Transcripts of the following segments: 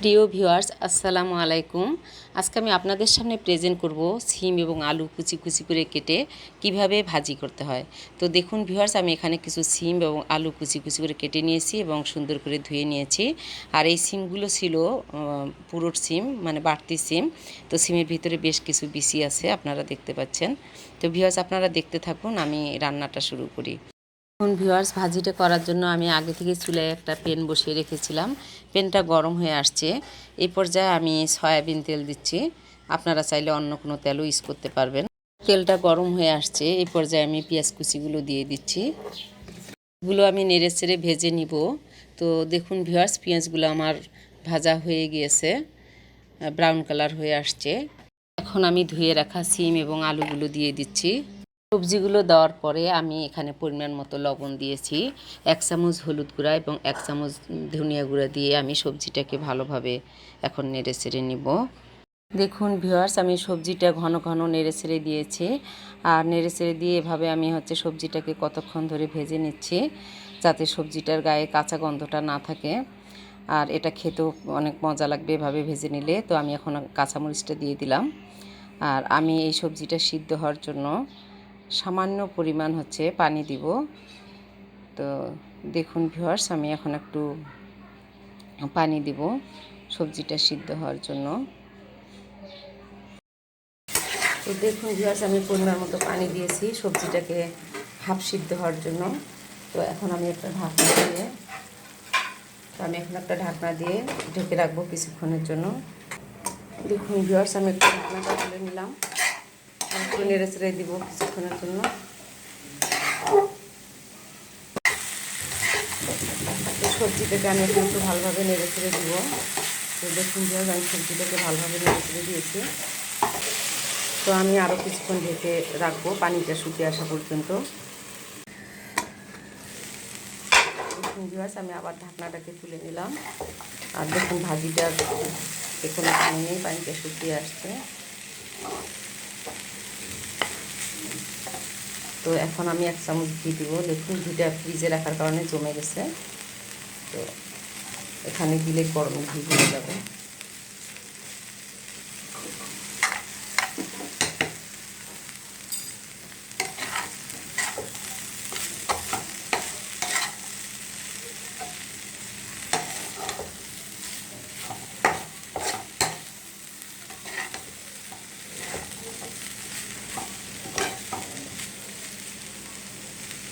প্রিয় ভিউয়ার্স, আসসালামু আলাইকুম। আজকে আমি আপনাদের সামনে প্রেজেন্ট করব সিম এবং আলু কুচি কুচি করে কেটে কীভাবে ভাজি করতে হয়। তো দেখুন ভিউয়ার্স, আমি এখানে কিছু সিম এবং আলু কুচি কুচি করে কেটে নিয়েছি এবং সুন্দর করে ধুয়ে নিয়েছি। আর এই সিমগুলো ছিল পুরোট সিম মানে বাড়তি সিম। তো সিমের ভিতরে বেশ কিছু বিসি আছে, আপনারা দেখতে পাচ্ছেন। তো ভিউয়ার্স, আপনারা দেখতে থাকুন, আমি রান্নাটা শুরু করি। এখন ভিউয়ার্স ভাজিটা করার জন্য আমি আগে থেকে চুলায় একটা পেন বসিয়ে রেখেছিলাম। পেনটা গরম হয়ে আসছে। এই পর্যায়ে আমি সয়াবিন তেল দিচ্ছি। আপনারা চাইলে অন্য কোনো তেলও ইউজ করতে পারবেন। তেলটা গরম হয়ে আসছে। এই পর্যায়ে আমি পেঁয়াজ কুচিগুলো দিয়ে দিচ্ছি। এগুলো আমি নেড়ে চেড়ে ভেজে নিব। তো দেখুন ভিউয়ার্স পেঁয়াজগুলো আমার ভাজা হয়ে গিয়েছে। ব্রাউন কালার হয়ে আসছে। এখন আমি ধুয়ে রাখা সিম এবং আলুগুলো দিয়ে দিচ্ছি। সবজিগুলো দেওয়ার পরে আমি এখানে পরিমাণ মতো লবণ দিয়েছি। এক চামচ হলুদ গুঁড়া এবং এক চামচ ধনিয়া গুঁড়া দিয়ে আমি সবজিটাকে ভালোভাবে এখন নেড়ে ছেড়ে নিব। দেখুন ভিউয়ার্স, আমি সবজিটা ঘন ঘন নেড়ে ছেড়ে দিয়েছি। আর নেড়ে ছেড়ে দিয়ে এভাবে আমি হচ্ছে সবজিটাকে কতক্ষণ ধরে ভেজে নিচ্ছি যাতে সবজিটার গায়ে কাঁচা গন্ধটা না থাকে। আর এটা খেতেও অনেক মজা লাগবে এভাবে ভেজে নিলে। তো আমি এখন কাঁচামরিচটা দিয়ে দিলাম। আর আমি এই সবজিটা সিদ্ধ হওয়ার জন্য সামান্য পরিমাণ হচ্ছে পানি দিব। তো দেখুন ভিউয়ার্স, আমি এখন একটু পানি দিব সবজিটা সিদ্ধ হওয়ার জন্য। তো দেখুন ভিউয়ার্স, আমি পরিমাণ মতো পানি দিয়েছি সবজিটাকে হাফ সিদ্ধ হওয়ার জন্য। তো এখন আমি একটা ঢাকনা দিয়ে, তো আমি এখন একটা ঢাকনা দিয়ে ঢেকে রাখব কিছুক্ষণের জন্য। দেখুন ভিউয়ার্স, আমি একটা ঢাকনাটা তুলে নিলাম। একটু নেড়ে চেড়ে দিব কিছুক্ষণের জন্য। সবজিটাকে আমি এখন একটু ভালোভাবে নেড়ে চেড়ে দিব। দেখুন যে আমি সবজিটাকে ভালোভাবে নেড়ে চেড়ে দিয়েছি। তো আমি আরও কিছুক্ষণ ঢেকে রাখব, পানিটা শুকিয়ে আসা পর্যন্ত। ভিউয়ার্স আমি আবার ঢাকনাটাকে তুলে নিলাম। আর দেখুন ভাজিটার কোনো নেই, পানিটা শুকিয়ে আসছে। তো এখন আমি এক চামচ ঘি দিব। দেখুন, ঘিটা ফ্রিজে রাখার কারণে জমে গেছে। তো এখানে দিলে গরম ঘি হয়ে যাবে।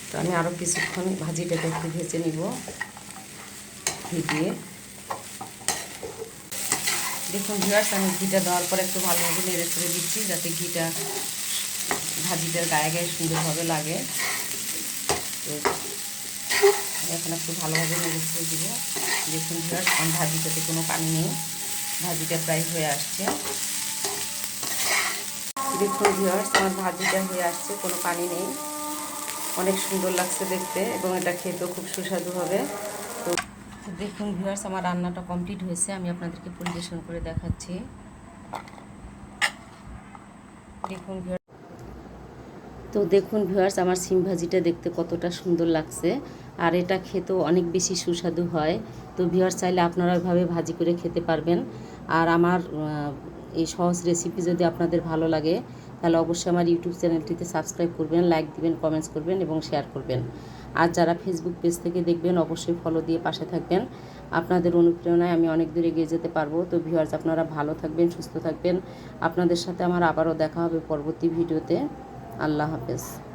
তো আমি আরও কিছুক্ষণ ভাজিটাকে একটু ভেজে নিব। ঘি দেখুন ভিউয়ার্স আমি ঘিটা দেওয়ার পর একটু ভালোভাবে নেড়ে ছেড়ে দিচ্ছি যাতে ঘিটা ভাজিটার গায়ে গায়ে সুন্দরভাবে লাগে। তো এখন একটু ভালোভাবে নেড়ে ছেড়ে দিব। দেখুন ভিউয়ার্স আমার ভাজিটাতে কোনো পানি নেই। ভাজিটা প্রায় হয়ে আসছে। দেখুন ভিউয়ার্স আমার ভাজিটা হয়ে আসছে, কোনো পানি নেই। অনেক সুন্দর লাগছে দেখতে এবং এটা খেতেও খুব সুস্বাদু হবে। তো দেখুন ভিউয়ার্স আমার রান্নাটা কমপ্লিট হয়েছে। আমি আপনাদেরকে পরিবেশন করে দেখাচ্ছি। দেখুন তো দেখুন ভিউয়ার্স আমার সিম ভাজিটা দেখতে কতটা সুন্দর লাগছে। আর এটা খেতেও অনেক বেশি সুস্বাদু হয়। তো ভিউয়ার্স চাইলে আপনারা ওইভাবে ভাজি করে খেতে পারবেন। আর আমার এই সহজ রেসিপি যদি আপনাদের ভালো লাগে, তাহলে অবশ্যই আমার ইউটিউব চ্যানেলটিতে সাবস্ক্রাইব করবেন লাইক দিবেন কমেন্টস করবেন এবং শেয়ার করবেন। আর যারা ফেসবুক পেজ থেকে দেখবেন, অবশ্যই ফলো দিয়ে পাশে থাকবেন। আপনাদের অনুপ্রেরণায় আমি অনেক দূর এগিয়ে যেতে পারব। তো ভিউয়ার্স আপনারা ভালো থাকবেন, সুস্থ থাকবেন। আপনাদের সাথে আমার আবারও দেখা হবে পরবর্তী ভিডিওতে আল্লাহ হাফেজ।